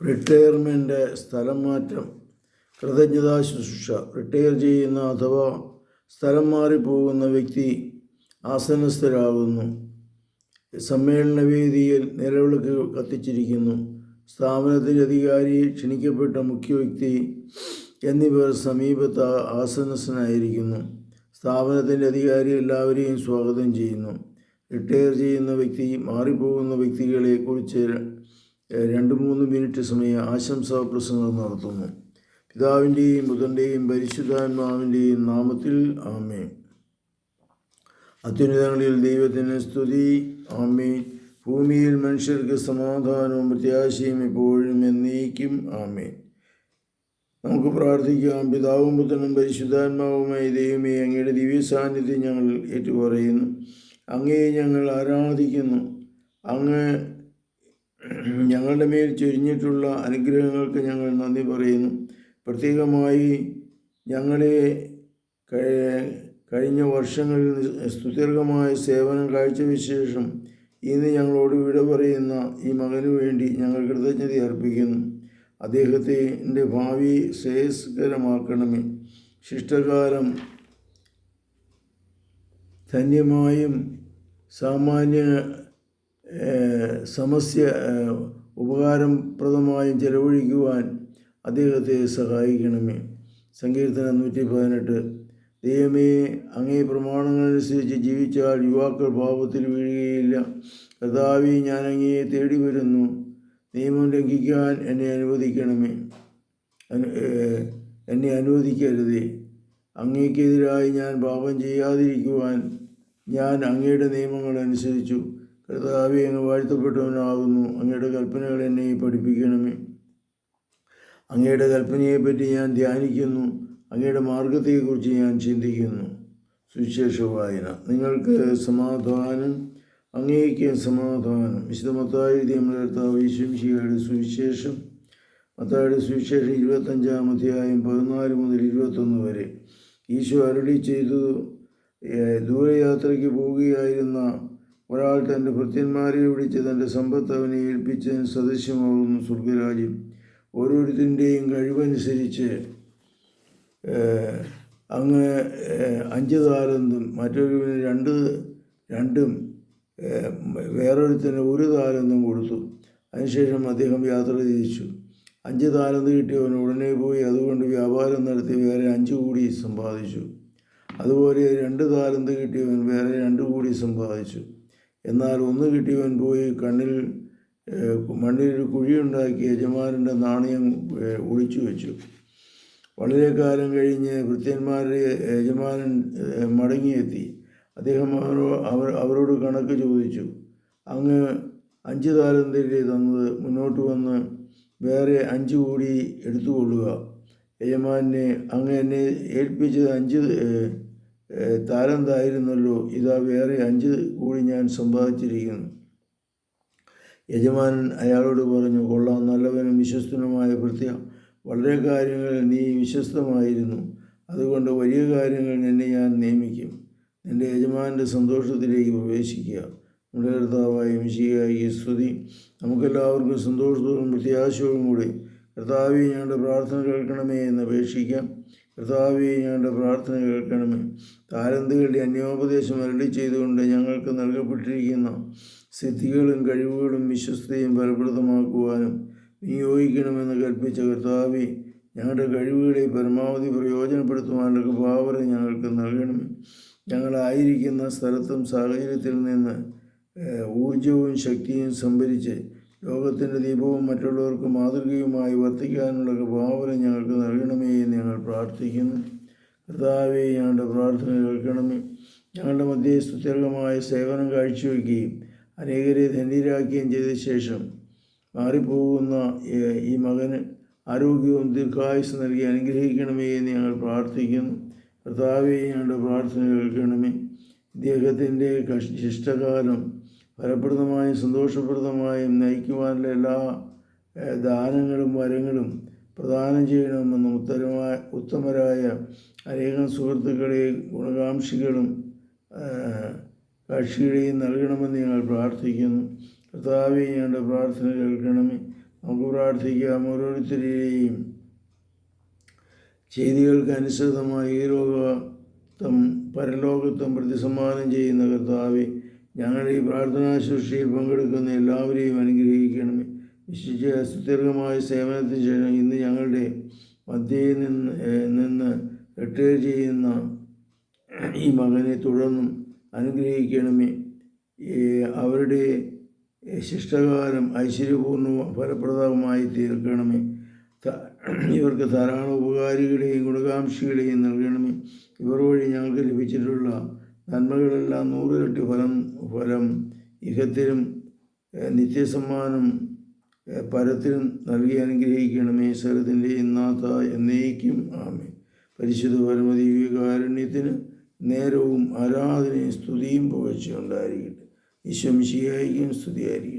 Retirement സ്ഥലം മാറ്റം കൃതജ്ഞതാ ശുശ്രൂഷ റിട്ടയർ ചെയ്യുന്ന അഥവാ സ്ഥലം മാറിപ്പോകുന്ന വ്യക്തി ആസനസ്ഥരാകുന്നു സമ്മേളനവേദിയിൽ നിലവിളക്ക് കത്തിച്ചിരിക്കുന്നു. സ്ഥാപനത്തിന്റെ അധികാരി ക്ഷണിക്കപ്പെട്ട മുഖ്യ വ്യക്തി എന്നിവർ സമീപത്ത് ആസനസ്ഥനായിരിക്കുന്നു സ്ഥാപനത്തിന്റെ അധികാരി എല്ലാവരെയും സ്വാഗതം ചെയ്യുന്നു. റിട്ടയർ ചെയ്യുന്ന വ്യക്തി മാറിപ്പോകുന്ന വ്യക്തികളെ കുറിച്ച് രണ്ട് മൂന്ന് മിനിറ്റ് സമയം ആശംസാ പ്രസംഗം നടത്തുന്നു. പിതാവിന്റെയും ബുധന്റെയും പരിശുദ്ധാത്മാവിന്റെയും നാമത്തിൽ ആമേ അത്യുന്നതങ്ങളിൽ ദൈവത്തിന് സ്തുതി. ആമേ ഭൂമിയിൽ മനുഷ്യർക്ക് സമാധാനവും പ്രത്യാശയും എപ്പോഴും എന്നേക്കും ആമേ നമുക്ക് പ്രാർത്ഥിക്കാം. പിതാവും പുത്രനും പരിശുദ്ധാത്മാവുമായി ദൈവമേ അങ്ങയുടെ ദിവ്യ സാന്നിധ്യം ഞങ്ങൾ ഏറ്റുപറയുന്നു. അങ്ങയെ ഞങ്ങൾ ആരാധിക്കുന്നു. അങ്ങ് ഞങ്ങളുടെ മേൽ ചൊരിഞ്ഞിട്ടുള്ള അനുഗ്രഹങ്ങൾക്ക് ഞങ്ങൾ നന്ദി പറയുന്നു. പ്രത്യേകമായി ഞങ്ങളെ കഴിഞ്ഞ വർഷങ്ങളിൽ സുദീർഘമായ സേവനം കാഴ്ച വിശേഷം ഇന്ന് ഞങ്ങളോട് വിട പറയുന്ന ഈ മകനു വേണ്ടി ഞങ്ങൾ കൃതജ്ഞത അർപ്പിക്കുന്നു. അദ്ദേഹത്തിന്റെ ഭാവി ശ്രേയസ്കരമാക്കണമേ. ശിഷ്ടകാലം ധന്യമായും സാമാന്യ സമസ്യ ഉപകാരപ്രദമായും ചെലവഴിക്കുവാൻ അദ്ദേഹത്തെ സഹായിക്കണമേ. സങ്കീർത്തനം നൂറ്റി പതിനെട്ട് ദൈവമേ അങ്ങേ പ്രമാണങ്ങളനുസരിച്ച് ജീവിച്ചാൽ യുവാക്കൾ പാപത്തിൽ വീഴുകയില്ല. കഥാവി ഞാൻ അങ്ങയെ തേടി വരുന്നു നിയമം ലംഘിക്കാൻ എന്നെ അനുവദിക്കണമേ. എന്നെ അനുവദിക്കരുതേ. അങ്ങേക്കെതിരായി ഞാൻ പാപം ചെയ്യാതിരിക്കുവാൻ ഞാൻ അങ്ങയുടെ നിയമങ്ങൾ അനുസരിച്ചു. കർത്താവെ അങ്ങ് വാഴ്ത്തപ്പെട്ടവനാകുന്നു. അങ്ങയുടെ കൽപ്പനകൾ എന്നെ പഠിപ്പിക്കണമേ. അങ്ങയുടെ കൽപ്പനയെപ്പറ്റി ഞാൻ ധ്യാനിക്കുന്നു. അങ്ങയുടെ മാർഗത്തെക്കുറിച്ച് ഞാൻ ചിന്തിക്കുന്നു. സുവിശേഷ വായന നിങ്ങൾക്ക് സമാധാനം അങ്ങേക്ക് സമാധാനം. വിശുദ്ധ മത്തായി നമ്മുടെ കർത്താവ് ഈശ്വംശിയുടെ സുവിശേഷം. മത്തായുടെ സുവിശേഷം ഇരുപത്തഞ്ചാം അധ്യായം പതിനാല് മുതൽ ഇരുപത്തൊന്ന് വരെ. ഈശോ അരുളി ചെയ്തു ദൂരയാത്രയ്ക്ക് പോവുകയായിരുന്ന ഒരാൾ തന്റെ ഭൃത്യന്മാരെ വിളിച്ച് തന്റെ സമ്പത്ത് അവനെ ഏൽപ്പിച്ചതിന് സദൃശ്യമാകുന്നു സ്വർഗരാജ്യം ഓരോരുത്തരുടെയും കഴിവനുസരിച്ച് അങ്ങ് അഞ്ച് താലന്തും മറ്റൊരുവിന് രണ്ട് രണ്ടും വേറൊരുത്തന് ഒരു താലന്തും കൊടുത്തു. അതിനുശേഷം അദ്ദേഹം യാത്ര തിരിച്ചു. അഞ്ച് താലന്ത് കിട്ടിയവൻ ഉടനെ പോയി അതുകൊണ്ട് വ്യാപാരം നടത്തി വേറെ അഞ്ച് കൂടി സമ്പാദിച്ചു. അതുപോലെ രണ്ട് താലന്ത് കിട്ടിയവൻ വേറെ രണ്ട് കൂടി സമ്പാദിച്ചു. എന്നാൽ ഒന്ന് കിട്ടിയവൻ പോയി കണ്ണിൽ മണ്ണിലൊരു കുഴിയുണ്ടാക്കി യജമാനന്റെ നാണയം ഒളിച്ചു വെച്ചു. വളരെ കാലം കഴിഞ്ഞ് ഭൃത്യന്മാരുടെ യജമാനൻ മടങ്ങിയെത്തി. അദ്ദേഹം അവരോ അവർ അവരോട് കണക്ക് ചോദിച്ചു. അങ്ങ് അഞ്ച് താരം തേടി തന്നത് മുന്നോട്ട് വന്ന് വേറെ അഞ്ച് കൂടി എടുത്തുകൊള്ളുക. യജമാനെ അങ്ങ് എന്നെ ഏൽപ്പിച്ചത് അഞ്ച് താലന്തായിരുന്നല്ലോ ഇതാ വേറെ അഞ്ച് കൂടി ഞാൻ സമ്പാദിച്ചിരിക്കുന്നു. യജമാനൻ അയാളോട് പറഞ്ഞു കൊള്ളാം നല്ലവനും വിശ്വസ്തനുമായ ഭൃത്യ വളരെ കാര്യങ്ങൾ നീ വിശ്വസ്തമായിരുന്നു. അതുകൊണ്ട് വലിയ കാര്യങ്ങൾ നിന്നെ ഞാൻ നിയമിക്കും. നിന്റെ യജമാനന്റെ സന്തോഷത്തിലേക്ക് പ്രവേശിക്കുക. നമ്മുടെ കർത്താവായ മിശിയായി സ്തുതി. നമുക്കെല്ലാവർക്കും സന്തോഷത്തോടും പ്രത്യാശയോടും കൂടി കർത്താവെ ഞങ്ങളുടെ പ്രാർത്ഥന കേൾക്കണമേ എന്ന് അപേക്ഷിക്കാം. കർത്താവെ ഞങ്ങളുടെ പ്രാർത്ഥന കേൾക്കണമേ. താരന്തുകളുടെ അന്യോപദേശം അരളി ചെയ്തുകൊണ്ട് ഞങ്ങൾക്ക് നൽകപ്പെട്ടിരിക്കുന്ന സിദ്ധികളും കഴിവുകളും വിശ്വസ്തയും ഫലപ്രദമാക്കുവാനും നിയോഗിക്കണമെന്ന് കൽപ്പിച്ച കർത്താവെ ഞങ്ങളുടെ കഴിവുകളെ പരമാവധി പ്രയോജനപ്പെടുത്തുവാനുള്ള കൃപാവരം ഞങ്ങൾക്ക് നൽകണമേ. ഞങ്ങളായിരിക്കുന്ന സ്ഥലത്തും സാഹചര്യത്തിൽ നിന്ന് ഊർജവും ശക്തിയും സംഭരിച്ച് ലോകത്തിന്റെ ദീപവും മറ്റുള്ളവർക്ക് മാതൃകയുമായി വർത്തിക്കാനുള്ള കൃപാവരം ഞങ്ങൾക്ക് നൽകണമേ. പ്രാർത്ഥിക്കുന്നു. കർത്താവെ ഞങ്ങളുടെ പ്രാർത്ഥന കേൾക്കണമേ ഞങ്ങളുടെ മധ്യേ സ്തുത്യർഹമായ സേവനം കാഴ്ചവെക്കുകയും അനേകരെ ധന്യരാക്കുകയും ചെയ്ത ശേഷം മാറിപ്പോകുന്ന ഈ മകന് ആരോഗ്യവും ദീർഘായുസ് നൽകി അനുഗ്രഹിക്കണമേ എന്ന് ഞങ്ങൾ പ്രാർത്ഥിക്കുന്നു. കർത്താവെ ഞങ്ങളുടെ പ്രാർത്ഥന കേൾക്കണമേ. ഇദ്ദേഹത്തിന്റെ ശിഷ്ടകാലം ഫലപ്രദമായും സന്തോഷപ്രദമായും നയിക്കുവാനുള്ള എല്ലാ ദാനങ്ങളും വരങ്ങളും പ്രദാനം ചെയ്യണമെന്നും ഉത്തരമായ ഉത്തമരായ അനേകം സുഹൃത്തുക്കളെയും ഗുണകാംക്ഷികളും കക്ഷികളെയും നൽകണമെന്ന് ഞങ്ങൾ പ്രാർത്ഥിക്കുന്നു. കർത്താവെ ഞങ്ങളുടെ പ്രാർത്ഥന കേൾക്കണമേ. നമുക്ക് പ്രാർത്ഥിക്കാം. ഓരോരുത്തരെയും ചെയ്തികൾക്ക് അനുസൃതമായി ഈ ലോകത്തും പരലോകത്തും പ്രതിസമ്മാനം ചെയ്യുന്ന കർത്താവെ ഞങ്ങളുടെ ഈ പ്രാർത്ഥനാ ശുശ്രൂഷയിൽ പങ്കെടുക്കുന്ന എല്ലാവരെയും അനുഗ്രഹിക്കണമേ. വിശിച്ച സുദീർഘമായ സേവനത്തിന് ശേഷം ഇന്ന് ഞങ്ങളുടെ മധ്യയിൽ നിന്ന് നിന്ന് റിട്ടയർ ചെയ്യുന്ന ഈ മകനെ തുടർന്നും അനുഗ്രഹിക്കണമേ. അവരുടെ ശിഷ്ടകാലം ഐശ്വര്യപൂർണവും ഫലപ്രദവുമായി തീർക്കണമേ. ഇവർക്ക് ധാരാളം ഉപകാരികളെയും ഗുണകാംക്ഷികളെയും നൽകണമേ. ഇവർ വഴി ഞങ്ങൾക്ക് ലഭിച്ചിട്ടുള്ള നന്മകളെല്ലാം നൂറിരട്ടി ഫലം ഫലം ഇഹത്തിലും നിത്യസമ്മാനം ഏഹ്, പരത്തിലും നൽകി അനുഗ്രഹിക്കണമേ സകത്തിന്റെ ഇന്നാത്ത എന്നേക്കും. ആമേ പരിശുദ്ധ പരമതി വികാരുണ്യത്തിന് നേരവും ആരാധനയും സ്തുതിയും പുകഴ്ചയുണ്ടായിരിക്കട്ടെ ഈശ്വം ശിയായിക്കും സ്തുതിയായിരിക്കും